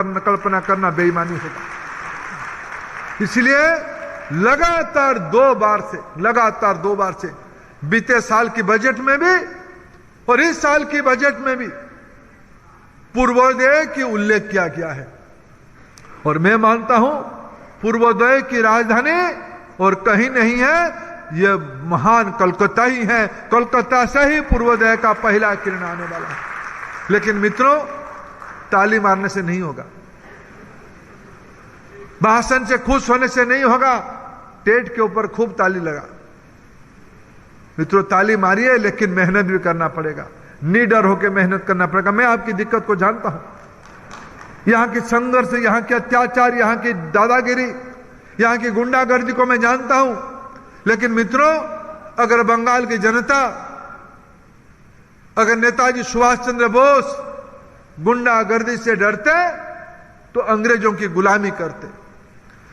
कल्पना करना बेईमानी होगा इसलिए लगातार दो बार से, लगातार दो बार से, बीते साल की बजट में भी और इस साल की बजट में भी पूर्वोदय की उल्लेख किया गया है। और मैं मानता हूँ, पूर्वोदय की राजधानी और कहीं नहीं है यह महान कलकत्ता ही है। कोलकाता से ही पूर्वोदय का पहला किरण आने वाला है। लेकिन मित्रों ताली मारने से नहीं होगा। भाषण से खुश होने से नहीं होगा। टेट के ऊपर खूब ताली लगा। मित्रों, ताली मारिए, लेकिन मेहनत भी करना पड़ेगा। निडर होकर मेहनत करना पड़ेगा। मैं आपकी दिक्कत को जानता हूँ। यहाँ की संघर्ष, यहाँ के अत्याचार, यहाँ की दादागिरी, यहाँ की गुंडागर्दी को मैं जानता हूँ। लेकिन मित्रों, अगर बंगाल की जनता, अगर नेताजी सुभाष चंद्र बोस गुंडागर्दी से डरते तो अंग्रेज़ों की गुलामी करते।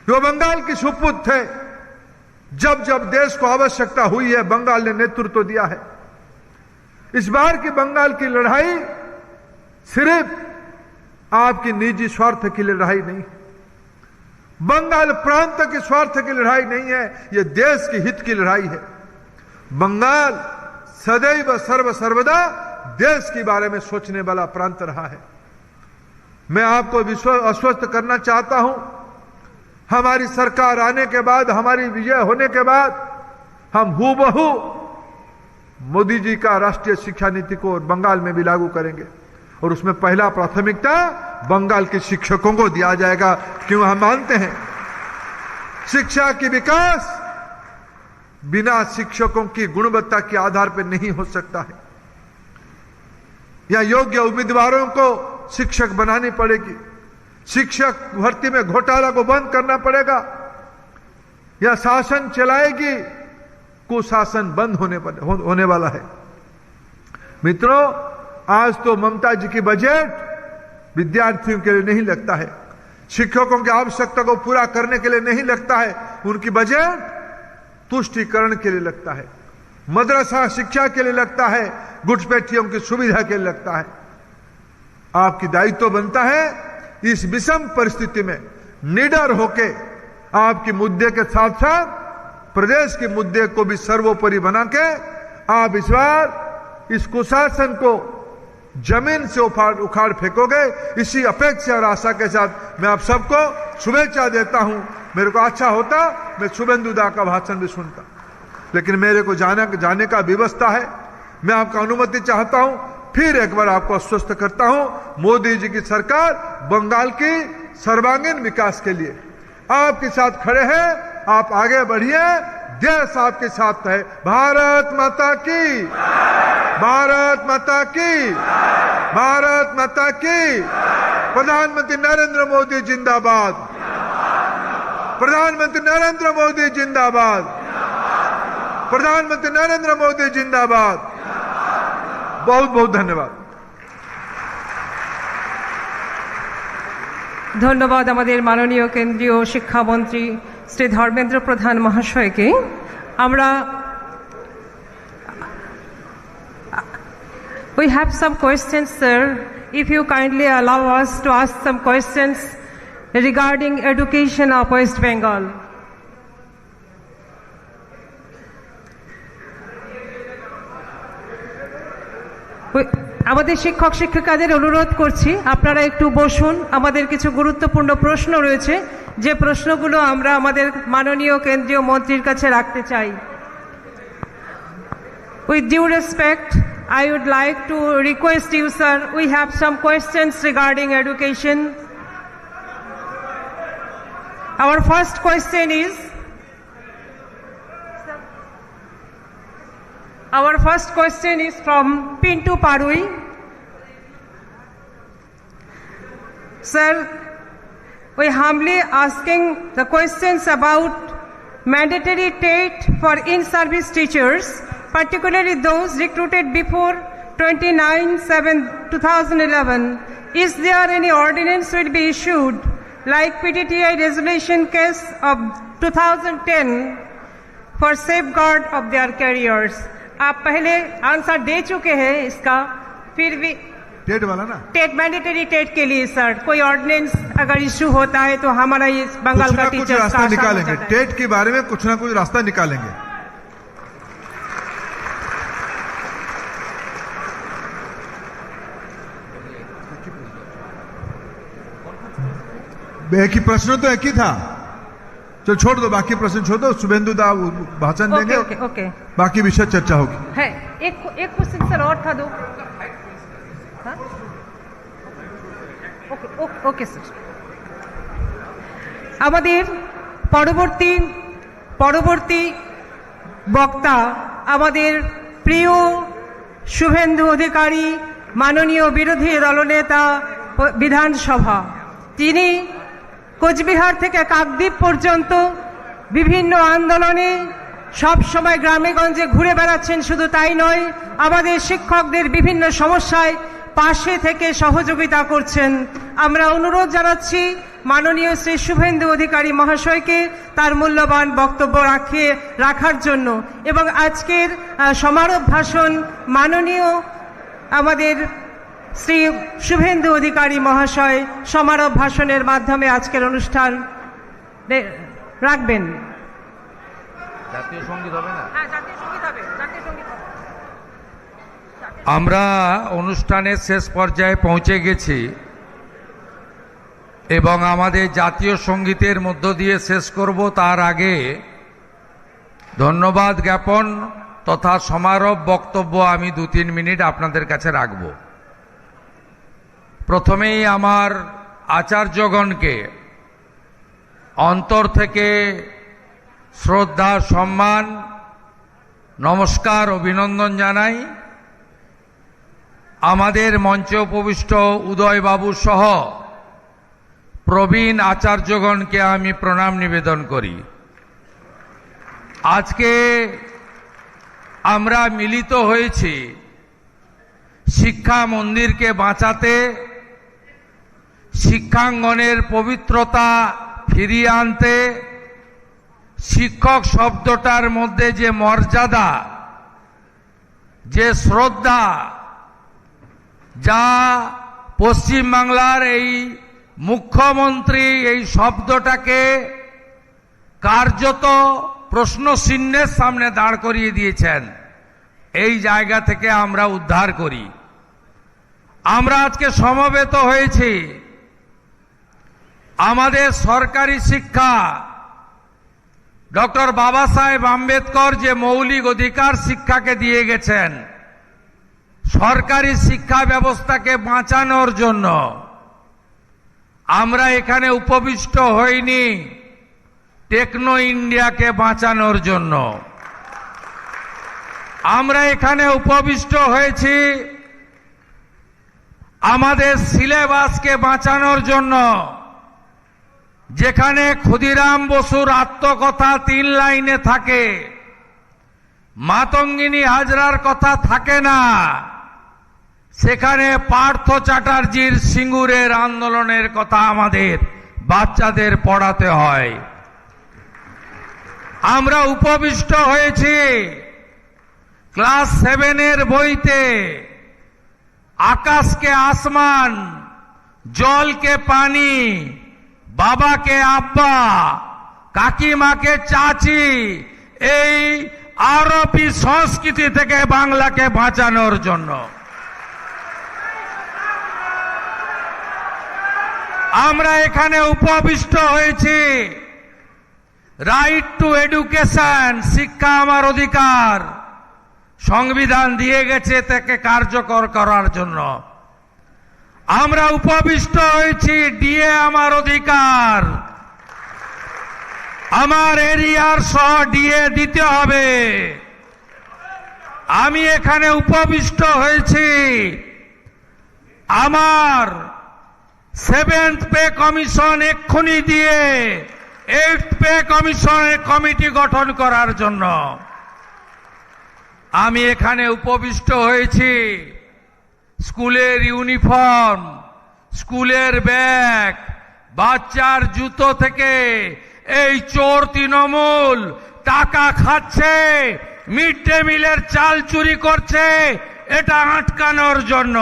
वो बंगाल के सुपुत थे। जब जब देश को आवश्यकता हुई है, बंगाल ने नेतृत्व दिया है। इस बार की बंगाल की लड़ाई सिर्फ़ आपकी निजी स्वार्थ की लड़ाई नहीं बंगाल प्रांत के स्वार्थ की लड़ाई नहीं है यह देश के हित की लड़ाई है। बंगाल सदैव सर्व सर्वदा देश के बारे में सोचने वाला प्रांत रहा है। मैं आपको विश्व आश्वस्त करना चाहता हूँ, हमारी सरकार आने के बाद, हमारी विजय होने के बाद, हम हूबहू मोदी जी का राष्ट्रीय शिक्षा नीति को और बंगाल में भी लागू करेंगे। और उसमें पहला प्राथमिकता, बंगाल के शिक्षकों को दिया जाएगा। क्यों हम मानते हैं? शिक्षा की विकास बिना शिक्षकों की गुणवत्ता के आधार पर नहीं हो सकता है। या योग्य उम्मीदवारों को शिक्षक बनानी पड़ेगी। शिक्षक भर्ती में घोटाला को बंद करना पड़ेगा। या शासन चलाएगी, कुशासन बंद होने होने वाला है। मित्रों, आज तो ममता जी की बजट विद्यार्थियों के लिए नहीं लगता है। शिक्षकों की आवश्यकता को पूरा करने के लिए नहीं लगता है। उनकी बजट तुष्टिकरण के लिए लगता है। मदरसा शिक्षा के लिए लगता है घुटपैठियों की सुविधा के लिए लगता है। आपकी दायित्व तो बनता है इस विषम परिस्थिति में निडर होके आपके मुद्दे के साथ साथ प्रदेश के मुद्दे को भी सर्वोपरि बना के आप इस बार इस कुशासन को ज़मीन से उखाड़ उखाड़ फेंकोगे। इसी अपेक्षा और आशा के साथ मैं आप सबको शुभेच्छा देता हूँ। मेरे को अच्छा होता, मैं शुभेंदु दा का भाषण भी सुनता। लेकिन मेरे को जाने जाने का व्यवस्था है। मैं आपका अनुमति चाहता हूँ। फिर एक बार आपको आश्वस्त करता हूँ, मोदी जी की सरकार बंगाल की सर्वांगीण विकास के लिए। आपके साथ खड़े हैं, आप आगे बढ़िए, देश आपके साथ है। भारत माता की, भारत माता की, भारत माता की। प्रधानमंत्री नरेंद्र मोदी जिंदाबाद। प्रधानमंत्री नरेंद्र मोदी जिंदाबाद। प्रधानमंत्री नरेंद्र मोदी जिंदाबाद बहुत बहुत धन्यवाद ধন্যবাদ আমাদের মাননীয় কেন্দ্রীয় শিক্ষামন্ত্রী শ্রী ধর্মেন্দ্র প্রধান মহাশয়কে আমরা We have some questions, sir. If you kindly allow us to ask some questions regarding education of West Bengal. আমাদের শিক্ষক, শিক্ষিকাদের অনুরোধ করছি, আপনারা একটু বসুন। আমাদের কিছু গুরুত্বপূর্ণ প্রশ্ন রয়েছে। যে প্রশ্নগুলো আমরা আমাদের মাননীয় কেন্দ্রীয় মন্ত্রীর কাছে রাখতে চাই। With due respect I would like to request you sir we have some questions regarding education our first question is our first question is from Pintu Parui. Sir, we humbly asking the questions about mandatory TET for in-service teachers, particularly those recruited before 29-7-2011. Is there any ordinance will be issued like PTTI resolution case of 2010 for safeguard of their careers? आप पहले answer दे चुके हैं इसका फिर भी TET वाला ना? TET mandatory TET के लिए सर। कोई ऑर्डिनेंस अगर इश्यू होता है तो हमारा ये बंगाल का ना कुछ रास्ता निकालेंगे। टेट के बारे में कुछ ना कुछ रास्ता निकालेंगे। एक ही प्रश्न तो एक ही था। चलो छोड़ दो बाकी प्रश्न छोड़ दो शुभेंदु दा वो भाषण ओके देंगे ओके ओके बाकी विषय चर्चा होगी है एक एक क्वेश्चन सर और था दो हाँ? ওকে ওকে ওকে স্যার আমাদের পরবর্তী পরবর্তী বক্তা আমাদের প্রিয় শুভেন্দু অধিকারী মাননীয় বিরোধী দলনেতা প- বিধানসভা তিনি কোচবিহার থেকে কাকদ্বীপ পর্যন্ত বিভিন্ন আন্দোলনে সব সময় গ্রামে গঞ্জে ঘুরে বেড়াচ্ছেন, শুধু তাই নয়, আমাদের শিক্ষকদের বিভিন্ন সমস্যায় পাশে থেকে সহযোগিতা করছেন। আমরা অনুরোধ জানাচ্ছি মাননীয় শ্রী শুভেন্দু অধিকারী মহাশয়কে তার মূল্যবান বক্তব্য রাখে, রাখার জন্য। এবং আজকের সমারোহ ভাষণ মাননীয় আমাদের শ্রী শুভেন্দু অধিকারী মহাশয় সমারোহ ভাষণের মাধ্যমে আজকের অনুষ্ঠান রাখবেন। জাতীয় সংগীত হবে না? হ্যাঁ আমরা অনুষ্ঠানের শেষ পর্যায়ে পৌঁছে গেছি এবং আমাদের জাতীয় সঙ্গীতের মধ্য দিয়ে শেষ করব। তার আগে ধন্যবাদ জ্ঞাপন তথা সমারোহ বক্তব্য আমি দু তিন মিনিট আপনাদের কাছে রাখব। প্রথমেই আমার আচার্যগণকে অন্তর থেকে শ্রদ্ধা, সম্মান, নমস্কার, অভিনন্দন জানাই। আমাদের মঞ্চে উপবিষ্ট উদয়বাবু সহ প্রবীণ আচার্যগণকে আমি প্রণাম নিবেদন করি। আজকে আমরা মিলিত হয়েছি শিক্ষা মন্দিরকে বাঁচাতে শিক্ষাঙ্গনের পবিত্রতা ফিরিয়ে আনতে শিক্ষক শব্দটার মধ্যে যে মর্যাদা, যে শ্রদ্ধা, যা পশ্চিমবাংলার এই মুখ্যমন্ত্রী এই শব্দটাকে কার্যত প্রশ্নচিহ্নের সামনে দাঁড় করিয়ে দিয়েছেন, এই জায়গা থেকে আমরা উদ্ধার করি। আমরা আজকে সমবেত হয়েছি। আমাদের সরকারি শিক্ষা। ডক্টর বাবা সাহেব আম্বেদকর যে মৌলিক অধিকার শিক্ষাকে দিয়ে গেছেন, সরকারি শিক্ষা ব্যবস্থাকে বাঁচানোর জন্য আমরা এখানে উপবিষ্ট হইনি টেকনো ইন্ডিয়াকে বাঁচানোর জন্য। আমরা এখানে উপবিষ্ট হয়েছি আমাদের সিলেবাসকে বাঁচানোর জন্য। যেখানে ক্ষুদিরাম বসুর আত্মকথা তিন লাইনে থাকে, মাতঙ্গিনী হাজরার কথা থাকে না। সেখানে পার্থ চ্যাটার্জির সিঙ্গুরের আন্দোলনের কথা আমাদের বাচ্চাদের পড়াতে হয়। আমরা উপবিষ্ট হয়েছি ক্লাস সেভেনের বইতে, আকাশকে আসমান, জলকে পানি বাবাকে, আব্বা, কাকিমাকে, চাচি, এই আরবি সংস্কৃতি থেকে বাংলাকে বাঁচানোর জন্য। আমরা এখানে উপবিষ্ট হয়েছি। রাইট টু এডুকেশন শিক্ষা আমার অধিকার। সংবিধান দিয়ে গেছে, তাকে কার্যকর করার জন্য। আমরা উপবিষ্ট হয়েছি, ডিএ আমার অধিকার। আমার এরিয়ার সহ ডিএ দিতে হবে। আমি এখানে উপবিষ্ট হয়েছি। আমার সেভেন্থ পে কমিশন এক্ষুনি দিয়ে এইট পে কমিশনের কমিটি গঠন করার জন্য। আমি এখানে উপবিষ্ট হয়েছি। স্কুলের ইউনিফর্ম, স্কুলের ব্যাগ, বাচ্চার জুতো থেকে এই চোর তৃণমূল টাকা খাচ্ছে, মিড ডে মিলের চাল চুরি করছে, এটা আটকানোর জন্য।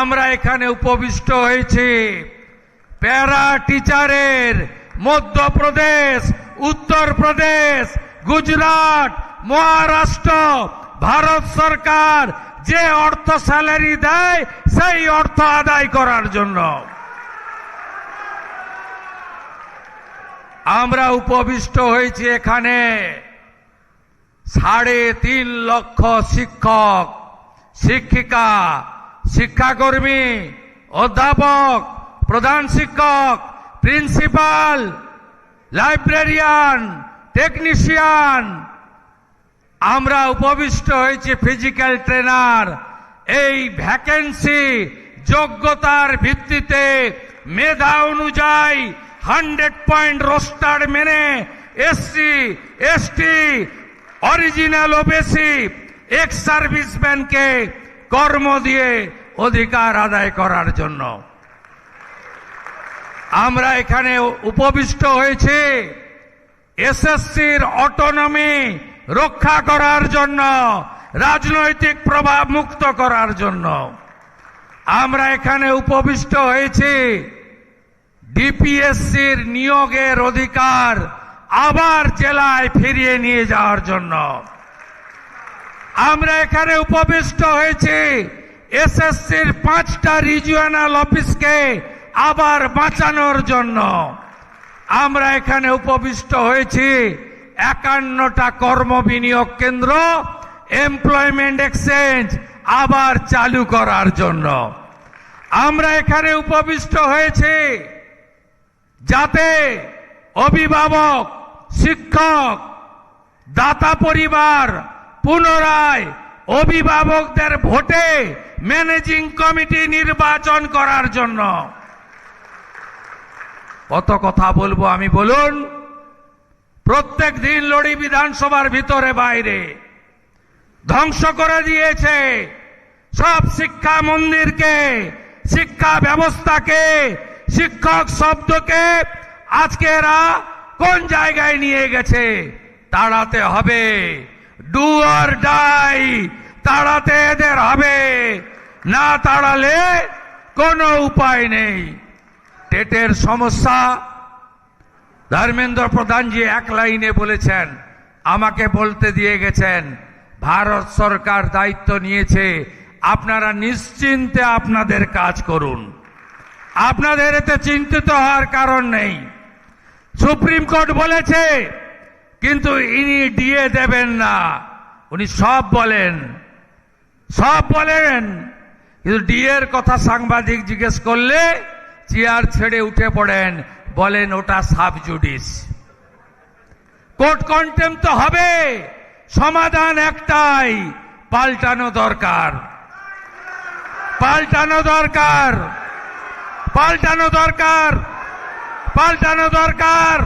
আমরা এখানে উপবিষ্ট হয়েছি। প্যারা টিচারের মধ্যপ্রদেশ, উত্তরপ্রদেশ, গুজরাট, মহারাষ্ট্র, ভারত সরকার যে অর্থ স্যালারি দেয়, সেই অর্থ আদায় করার জন্য। আমরা উপবিষ্ট হয়েছি এখানে সাড়ে তিন লক্ষ শিক্ষক, শিক্ষিকা, শিক্ষাকর্মী, অধ্যাপক, প্রধান শিক্ষক, প্রিন্সিপাল, লাইব্রেরিয়ান, টেকনিশিয়ান আমরা উপবিষ্ট হয়েছি ফিজিক্যাল ট্রেনার এই ভ্যাকেন্সি যোগ্যতার ভিত্তিতে মেধা অনুযায়ী হান্ড্রেড পয়েন্ট রোস্টার মেনে SC, ST original OBC ex সার্ভিসম্যানকে কর্ম দিয়ে অধিকার আদায় করার জন্য। আমরা এখানে উপবিষ্ট হয়েছি এসএসসির অটোনমি রক্ষা করার জন্য, রাজনৈতিক প্রভাব মুক্ত করার জন্য। আমরা এখানে উপবিষ্ট হয়েছি। ডিপিএসসির নিয়োগের অধিকার আবার জেলায় ফিরিয়ে নিয়ে যাওয়ার জন্য। আমরা এখানে উপবিষ্ট হয়েছি। এসএসসির পাঁচটা রিজিওনাল অফিসকে আবার বাঁচানোর জন্য। আমরা এখানে উপবিষ্ট হয়েছি। একান্নটা কর্ম বিনিয়োগ কেন্দ্র এমপ্লয়মেন্ট এক্সচেঞ্জ আবার চালু করার জন্য। আমরা এখানে উপবিষ্ট হয়েছে যাতে অভিভাবক, শিক্ষক, দাতা পরিবার পুনরায় অভিভাবকদের ভোটে ম্যানেজিং কমিটি নির্বাচন করার জন্য। কত কথা বলব আমি, বলুন। প্রত্যেক দিন লড়ি বিধানসভার ভিতরে বাইরে। ধ্বংস করে দিয়েছে সব শিক্ষা মন্দিরকে, শিক্ষা ব্যবস্থাকে, শিক্ষক শব্দকে আজকে এরা কোন জায়গায় নিয়ে গেছে? তাড়াতে হবে। ডু আর ডাই, তাড়াতে এদের হবে। না তাড়ালে কোনো উপায় নেই। টেটের সমস্যা ধর্মেন্দ্র প্রধানজি এক লাইনে বলেছেন, আমাকে বলতে দিয়ে গেছেন, ভারত সরকার দায়িত্ব নিয়েছে, আপনারা নিশ্চিন্তে আপনাদের কাজ করুন। আপনাদের এতে চিন্তিত হওয়ার কারণ নেই। সুপ্রিম কোর্ট বলেছে, কিন্তু ইনি ডিএ দেবেন না। উনি সব বলেন। সব বলেন। কিন্তু ডিএর কথা সাংবাদিক জিজ্ঞেস করলে চেয়ার ছেড়ে উঠে পড়েন। বলেন ওটা সাব জুডিস। কোর্ট কন্টেম তো হবে, সমাধান একটাই, পাল্টানো দরকার। পাল্টানো দরকার। পাল্টানো দরকার। পাল্টানো দরকার।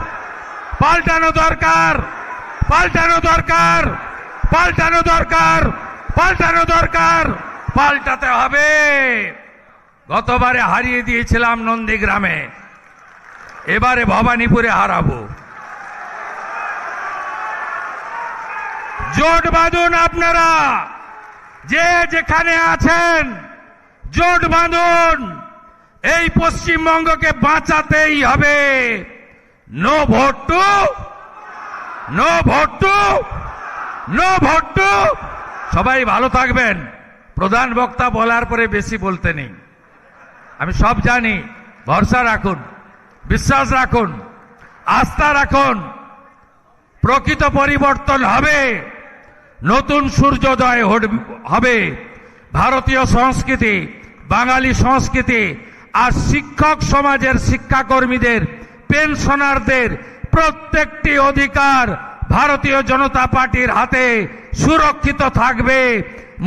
পাল্টানো দরকার। পাল্টানো দরকার। পাল্টানো দরকার। পাল্টানো দরকার। পাল্টাতে হবে। গতবারে হারিয়ে দিয়েছিলাম নন্দীগ্রামে। এবারে ভবানীপুরে হারাবো। জোট বাঁধুন আপনারা। যে যেখানে আছেন, জোট বাঁধুন। এই পশ্চিমবঙ্গকে বাঁচাতেই হবে। No vote to, no vote to, no vote to. সবাই ভালো থাকবেন। প্রধান বক্তা বলার পরে বেশি বলতে নেই। আমি সব জানি। ভরসা রাখুন। বিশ্বাস রাখুন, আস্থা রাখুন, প্রকৃত পরিবর্তন হবে, নতুন সূর্যোদয় হবে। ভারতীয় সংস্কৃতি, বাঙালি সংস্কৃতি আর শিক্ষক সমাজের শিক্ষাকর্মীদের, পেনশনারদের প্রত্যেকটি অধিকার ভারতীয় জনতা পার্টির হাতে সুরক্ষিত থাকবে।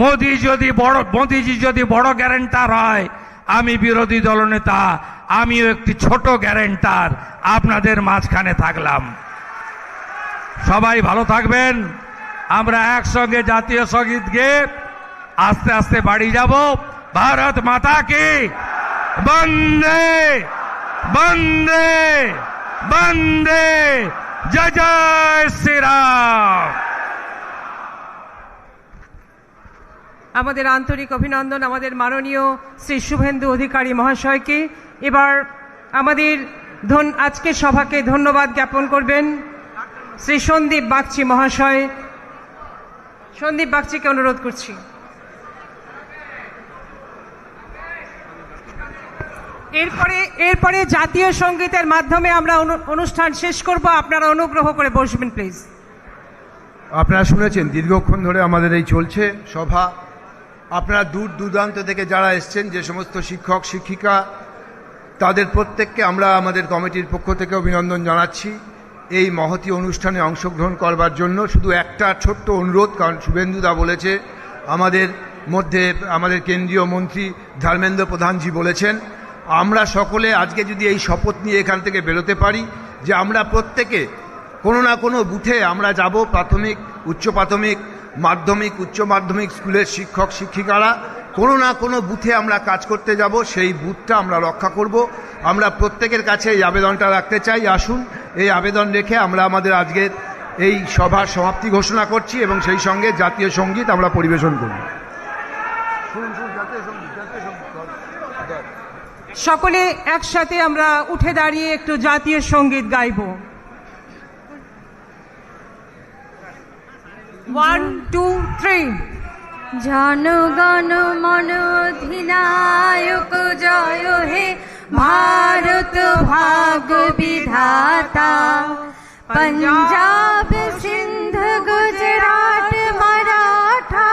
মোদি যদি বড়, মোদিজি যদি বড় গ্যারেন্টার হয়, আমি বিরোধী দলনেতা আমিও একটি ছোট গ্যারেন্টার আপনাদের মাঝখানে থাকলাম। সবাই ভালো থাকবেন। আমরা একসঙ্গে জাতীয় সংগীত গেয়ে আস্তে আস্তে বাড়ি যাব। ভারত মাতা কি? বন্দে বন্দে বন্দে। জয় জয় শ্রীরাম। আমাদের আন্তরিক অভিনন্দন, আমাদের মাননীয় শ্রী শুভেন্দু অধিকারী মহাশয়কে। এবার আমাদের ধন আজকের সভাকে ধন্যবাদ জ্ঞাপন করবেন শ্রী সন্দীপ বাগচি মহাশয়। সন্দীপ বাগচিকে অনুরোধ করছি। এরপরে এরপরে জাতীয় সঙ্গীতের মাধ্যমে আমরা অনু- অনুষ্ঠান শেষ করব। আপনারা অনুগ্রহ করে বসবেন, প্লিজ। আপনারা শুনেছেন, দীর্ঘক্ষণ ধরে আমাদের এই চলছে সভা। আপনারা দূর দূরান্ত থেকে যারা এসছেন, যে সমস্ত শিক্ষক, শিক্ষিকা, তাদের প্রত্যেককে আমরা আমাদের কমিটির পক্ষ থেকে অভিনন্দন জানাচ্ছি। এই মহতি অনুষ্ঠানে অংশগ্রহণ করবার জন্য শুধু একটা ছোট্ট অনুরোধ, কারণ শুভেন্দুদা বলেছে, আমাদের মধ্যে আমাদের কেন্দ্রীয় মন্ত্রী ধর্মেন্দ্র প্রধানজি বলেছেন, আমরা সকলে আজকে যদি এই শপথ নিয়ে এখান থেকে বেরোতে পারি, যে আমরা প্রত্যেকে কোনো না কোনো বুথে আমরা যাব, প্রাথমিক, উচ্চ প্রাথমিক মাধ্যমিক, উচ্চ মাধ্যমিক স্কুলের শিক্ষক, শিক্ষিকারা, কোনো না কোনো বুথে আমরা কাজ করতে যাব, সেই বুথটা আমরা রক্ষা করব। আমরা প্রত্যেকের কাছে এই আবেদনটা রাখতে চাই। আসুন, এই আবেদন রেখে আমরা আমাদের আজকের এই সভার সমাপ্তি ঘোষণা করছি এবং সেই সঙ্গে জাতীয় সংগীত আমরা পরিবেশন করব। সকলে একসাথে আমরা উঠে দাঁড়িয়ে একটু জাতীয় সংগীত গাইব। ওয়ান টু থ্রি জনগণ মন অধিনায়ক জয় হে ভারত ভাগ বিধাতা পঞ্জাব সিন্ধ গুজরাট মারাঠা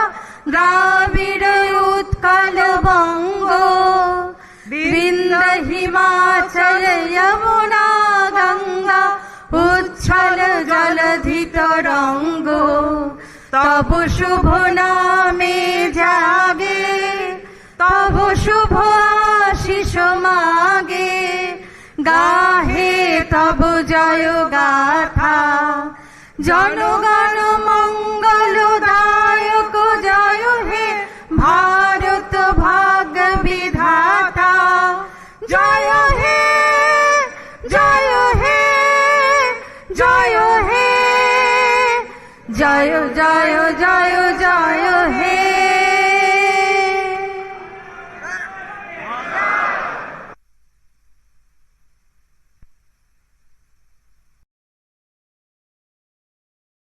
দ্রাবিড় উৎকল বঙ্গ বৃন্দ হিমাচল যমুনা গঙ্গা উচ্ছল জলধি তরঙ্গ তব শুভ নামে জাগে, তব শুভ আশিস মাগে। গাহে তব জয় গাথা জনগণ মঙ্গল দায়ক হে জয় জয় জয় জয় হে